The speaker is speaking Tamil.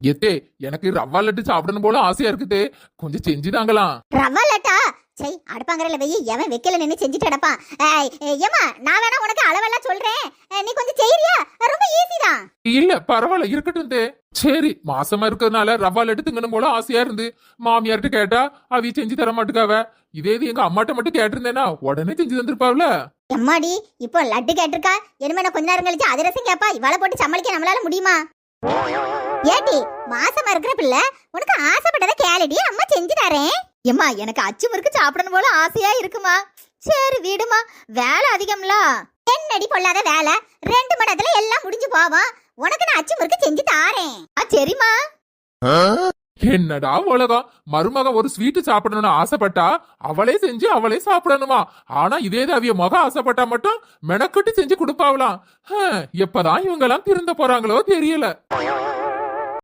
எத்தே எனக்கு ரவா லட்டு சாப்பிடணும் போல ஆசையா இருக்குதே கொஞ்சம் செஞ்சுதாங்களாம் ரவா லட்டா? சை அடுப்பாங்கறல வெயி எவன் வைக்கல நின்னு செஞ்சுட்டு அடப்பான் ஏம்மா நான் வேணா உனக்கு அளவெல்லாம் சொல்றேன். நீ கொஞ்சம் செய்யறியா ரொம்ப ஈஸி தான். இல்ல பரவாயில்ல இருக்கட்டும் தே. சரி மாசமா இருக்கிறதுனால ரவா லட்டு திங்கணும் போல ஆசையா இருந்து. மாமியார்ட்ட கேட்டா அவி செஞ்சு தர மாட்டுக்காவ? இதே இது எங்க அம்மாட்ட மட்டும் கேட்டிருந்தேனா உடனே செஞ்சு தந்திருப்பாவ்ல எம்மாடி இப்போ லட்டு கேட்டிருக்கா? இனிமே நான் கொஞ்ச நேரம் கழிச்சு அதிரசம் கேப்பா? இவளை போட்டு சமாளிக்க நம்மளால முடியுமா? ஏடி மாசமா இருக்கிற பிள்ளை உனக்கு ஆசைப்பட்டதை கேளடி அம்மா செஞ்சு தரேன். எம்மா எனக்கு அச்சு முறுக்கு சாப்பிடணும் போல ஆசையா இருக்குமா? சரி விடுமா வேலை அதிகம்ல. என்னடி பொல்லாத வேலை? ரெண்டு மணி நேரத்துல எல்லாம் முடிஞ்சு போவோம் உனக்கு நான் அச்சு முறுக்கு செஞ்சு தாரேன். ஆ சரிம்மா. என்னடா உலகம்? மருமக ஒரு ஸ்வீட் சாப்பிடணும்னு ஆசைப்பட்டா அவளே செஞ்சு அவளே சாப்பிடணுமா? ஆனா இதே இது அவிய மக ஆசைப்பட்டா மட்டும் மெனக்கட்டு செஞ்சு கொடுப்பாவலாம். எப்பதான் இவங்க எல்லாம் திருந்த போறாங்களோ தெரியல.